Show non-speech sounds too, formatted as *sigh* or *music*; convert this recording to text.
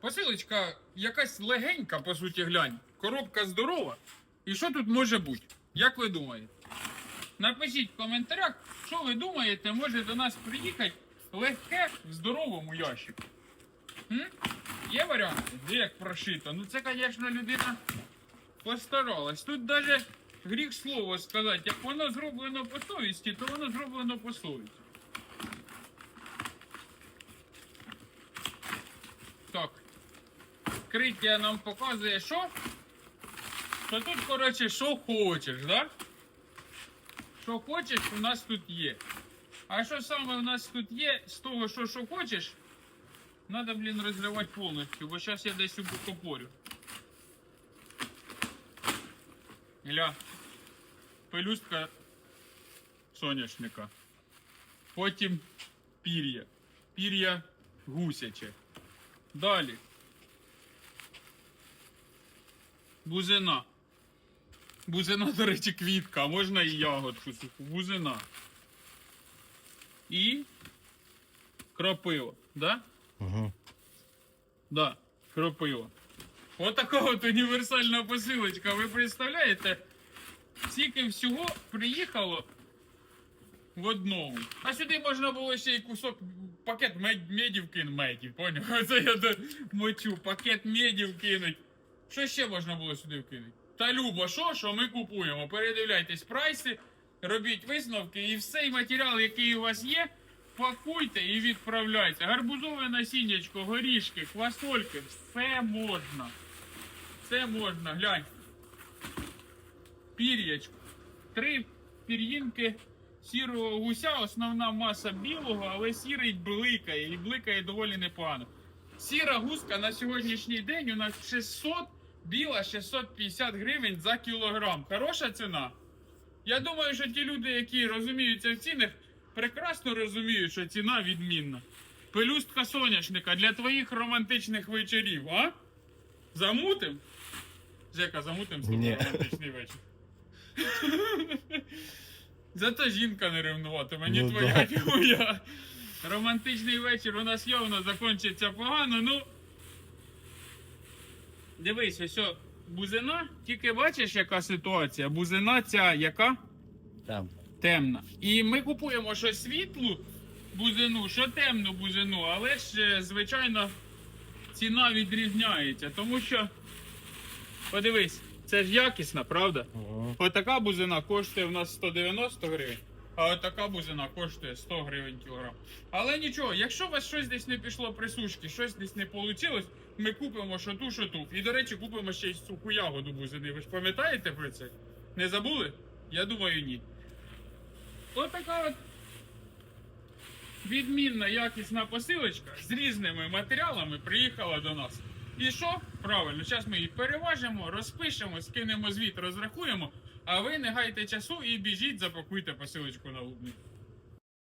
Посилочка якась легенька, по суті, глянь. Коробка здорова. І що тут може бути? Як ви думаєте? Напишіть в коментарях, що ви думаєте, може до нас приїхати легке в здоровому ящику. М? Є варіанти? Де як прошито? Ну це, звісно, людина постаралась. Тут навіть гріх слово сказати, як воно зроблено по совісті, то воно зроблено по совісті. Вкриття нам показує, що? Що тут, коротше, що хочеш, да? Що хочеш, у нас тут є. А що саме у нас тут є, з того, що, що хочеш, треба, блін, розривати повністю, бо зараз я десь упокопорю. Гля. Пелюстка соняшника. Потім пір'я. Пір'я гусяче. Далі. Бузина. Бузина, до речі, квітка, а можна і ягодку суху. Бузина. І кропиво. Да? Угу. Да, кропиво. От така от універсальна посилочка. Ви представляєте? Скільки всього приїхало в одному. А сюди можна було ще й кусок, пакет мед, медів кинути. Медів, поняв? Оце *laughs* я до- мочу, пакет медів кинуть. Що ще можна було сюди вкинути? Та любо, що, що ми купуємо? Передивляйтесь прайси, робіть висновки і всей матеріал, який у вас є, пакуйте і відправляйте. Гарбузове насіннячко, горішки, квасольки, все можна. Все можна, глянь. Пір'ячко. Три пір'їнки сірого гуся, основна маса білого, але сірий бликає і бликає доволі непогано. Сіра гуска на сьогоднішній день у нас 600, біла 650 гривень за кілограм. Хороша ціна. Я думаю, що ті люди, які розуміються в цінах, прекрасно розуміють, що ціна відмінна. Пелюстка соняшника для твоїх романтичних вечорів, а? Замутим? Жека, замутим Ні. романтичний вечір. *laughs* Зато жінка не ревнуватиме, ні Ну твоя, ні моя. Романтичний вечір у нас явно закінчиться погано, ну. Дивись, ось о, бузина, тільки бачиш, яка ситуація? Бузина ця яка? Там. темна. І ми купуємо що світлу бузину, що темну бузину, але ж, е, звичайно, ціна відрізняється. Тому що, подивись, це ж якісна, правда? Угу. Отака бузина коштує в нас 190 гривень, а отака бузина коштує 100 гривень кілограм. Але нічого, якщо у вас щось десь не пішло при сушці, щось десь не вийшло, ми купимо що ту, що ту. І, до речі, купимо ще й суху ягоду бузини. Ви ж пам'ятаєте про це? Не забули? Я думаю, ні. Отака от відмінна якісна посилочка з різними матеріалами приїхала до нас. І що? Правильно, зараз ми її переважимо, розпишемо, скинемо звіт, розрахуємо, а ви не гайте часу і біжіть, запакуйте посилочку на лубник.